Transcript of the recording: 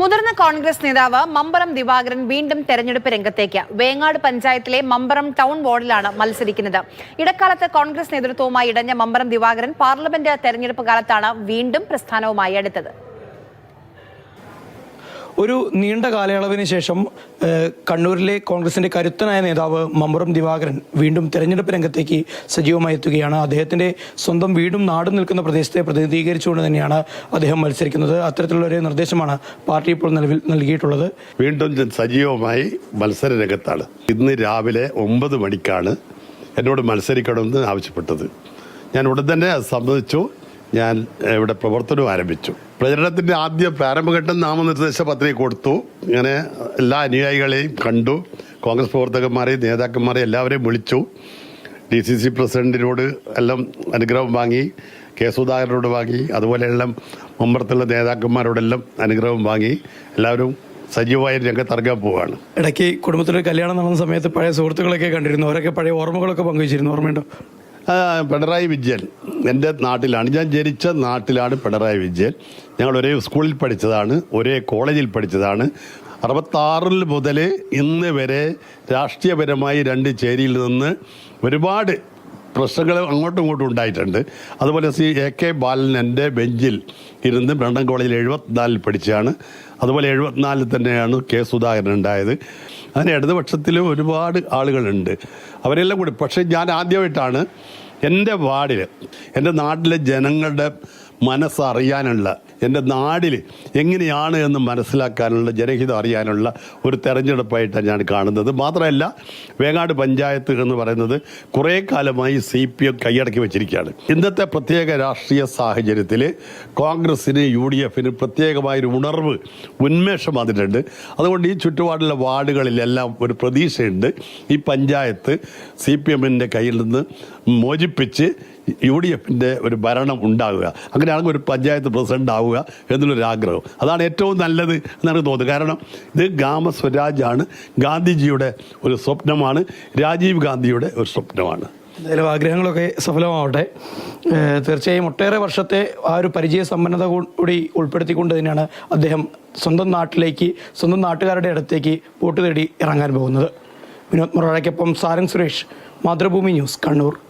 മുതിർന്ന കോൺഗ്രസ് നേതാവ് മമ്പറം ദിവാകരൻ വീണ്ടും തെരഞ്ഞെടുപ്പ് രംഗത്തേക്ക്. വേങ്ങാട് പഞ്ചായത്തിലെ മമ്പറം ടൗൺ വാർഡിലാണ് മത്സരിക്കുന്നത്. ഇടക്കാലത്ത് കോൺഗ്രസ് നേതൃത്വവുമായി ഇടഞ്ഞ മമ്പറം ദിവാകരൻ പാർലമെന്റ് തെരഞ്ഞെടുപ്പ് കാലത്താണ് വീണ്ടും പ്രസ്ഥാനവുമായി അടുത്തത്. ഒരു നീണ്ട കാലയളവിന് ശേഷം കണ്ണൂരിലെ കോൺഗ്രസിന്റെ കരുത്തനായ നേതാവ് മമ്പുറം ദിവാകരൻ വീണ്ടും തെരഞ്ഞെടുപ്പ് രംഗത്തേക്ക് സജീവമായി എത്തുകയാണ്. അദ്ദേഹത്തിന്റെ സ്വന്തം വീടും നാടും നിൽക്കുന്ന പ്രദേശത്തെ പ്രതിനിധീകരിച്ചുകൊണ്ട് തന്നെയാണ് അദ്ദേഹം മത്സരിക്കുന്നത്. അത്തരത്തിലുള്ള ഒരു നിർദ്ദേശമാണ് പാർട്ടി ഇപ്പോൾ നിലവിൽ നൽകിയിട്ടുള്ളത്. വീണ്ടും സജീവമായി മത്സര രംഗത്താണ്. ഇന്ന് രാവിലെ ഒമ്പത് മണിക്കാണ് എന്നോട് മത്സരിക്കണമെന്ന് ആവശ്യപ്പെട്ടത്. ഞാൻ ഉടൻ തന്നെ സമ്മതിച്ചു. ഞാൻ ഇവിടെ പ്രവർത്തനം ആരംഭിച്ചു. പ്രചരണത്തിന്റെ ആദ്യ പ്രാരംഭഘട്ടം നാമനിർദ്ദേശ പത്രിക കൊടുത്തു. ഇങ്ങനെ എല്ലാ അനുയായികളെയും കണ്ടു. കോൺഗ്രസ് പ്രവർത്തകന്മാരെയും നേതാക്കന്മാരെയും എല്ലാവരെയും വിളിച്ചു. ഡി സി സി പ്രസിഡന്റിനോട് എല്ലാം അനുഗ്രഹം വാങ്ങി കെ സുധാകരനോട് വാങ്ങി അതുപോലെ എല്ലാം മുമ്പത്തുള്ള നേതാക്കന്മാരോടെല്ലാം അനുഗ്രഹം വാങ്ങി. എല്ലാവരും സജീവമായ രംഗത്തിറങ്ങാൻ പോവുകയാണ്. ഇടയ്ക്ക് കുടുംബത്തിലൊരു കല്യാണം നടന്ന സമയത്ത് പഴയ സുഹൃത്തുക്കളൊക്കെ കണ്ടിരുന്നു. അവരൊക്കെ പഴയ ഓർമ്മകളൊക്കെ പങ്കുവച്ചിരുന്നു. ഓർമ്മയുണ്ടോ? പിണറായി വിജയൻ എന്റെ നാട്ടിലാണ്. ഞാൻ ജനിച്ച നാട്ടിലാണ് പിണറായി വിജയൻ. ഞങ്ങൾ ഒരേ സ്കൂളിൽ പഠിച്ചതാണ് ഒരേ കോളേജിൽ പഠിച്ചതാണ്. അറുപത്താറിൽ മുതൽ ഇന്ന് വരെ രാഷ്ട്രീയപരമായി രണ്ട് ചേരിയിൽ നിന്ന് ഒരുപാട് പ്രശ്നങ്ങൾ അങ്ങോട്ടും ഇങ്ങോട്ടും ഉണ്ടായിട്ടുണ്ട്. അതുപോലെ സി എ കെ ബാലൻ എന്റെ ബെഞ്ചിൽ ഇരുന്ന് ബ്രണ്ടൻ കോളേജിൽ എഴുപത്തിനാലിൽ പഠിച്ചാണ് അതുപോലെ എഴുപത്തിനാലിൽ തന്നെയാണ് കെ സുധാകരൻ ഉണ്ടായത്. അങ്ങനെ ഇടതുപക്ഷത്തിൽ ഒരുപാട് ആളുകളുണ്ട്. അവരെല്ലാം കൂടി പക്ഷേ ഞാൻ ആദ്യമായിട്ടാണ് എന്റെ വാർഡിൽ എന്റെ നാട്ടിലെ ജനങ്ങളുടെ മനസ്സറിയാനുള്ള എന്റെ നാടിൽ എങ്ങനെയാണ് എന്ന് മനസ്സിലാക്കാനുള്ള ജനഹിതം അറിയാനുള്ള ഒരു തെരഞ്ഞെടുപ്പായിട്ടാണ് ഞാൻ കാണുന്നത്. മാത്രമല്ല വേങ്ങാട് പഞ്ചായത്ത് എന്ന് പറയുന്നത് കുറേ കാലമായി സി പി എം കൈയടക്കി വെച്ചിരിക്കുകയാണ്. ഇന്നത്തെ പ്രത്യേക രാഷ്ട്രീയ സാഹചര്യത്തിൽ കോൺഗ്രസിന് യു ഡി എഫിന് പ്രത്യേകമായൊരു ഉണർവ് ഉന്മേഷം വന്നിട്ടുണ്ട്. അതുകൊണ്ട് ഈ ചുറ്റുപാടുള്ള വാർഡുകളിലെല്ലാം ഒരു പ്രതീക്ഷയുണ്ട്. ഈ പഞ്ചായത്ത് സി പി എമ്മിന്റെ കയ്യിൽ നിന്ന് മോചിപ്പിച്ച് യു ഡി എഫിന്റെ ഒരു ഭരണം ഉണ്ടാവുക അങ്ങനെയാണെങ്കിൽ ഒരു പഞ്ചായത്ത് പ്രസിഡന്റ് ആവുക എന്നുള്ളൊരു ആഗ്രഹം. അതാണ് ഏറ്റവും നല്ലത് എന്നാണ് തോന്നുന്നത്. കാരണം ഇത് ഗ്രാമ ഗ്രാമസ്വരാജാണ് ഗാന്ധിജിയുടെ ഒരു സ്വപ്നമാണ്. രാജീവ് ഗാന്ധിയുടെ ഒരു സ്വപ്നമാണ്. എന്തായാലും ആഗ്രഹങ്ങളൊക്കെ സഫലമാവട്ടെ. തീർച്ചയായും ഒട്ടേറെ വർഷത്തെ ആ ഒരു പരിചയ സമ്പന്നത കൂടി ഉൾപ്പെടുത്തിക്കൊണ്ട് തന്നെയാണ് അദ്ദേഹം സ്വന്തം നാട്ടിലേക്ക് സ്വന്തം നാട്ടുകാരുടെ അടുത്തേക്ക് വോട്ട് തേടി ഇറങ്ങാൻ പോകുന്നത്. വിനോദ് മൊറാഴയ്ക്കൊപ്പം സാരൻ സുരേഷ് മാതൃഭൂമി ന്യൂസ് കണ്ണൂർ.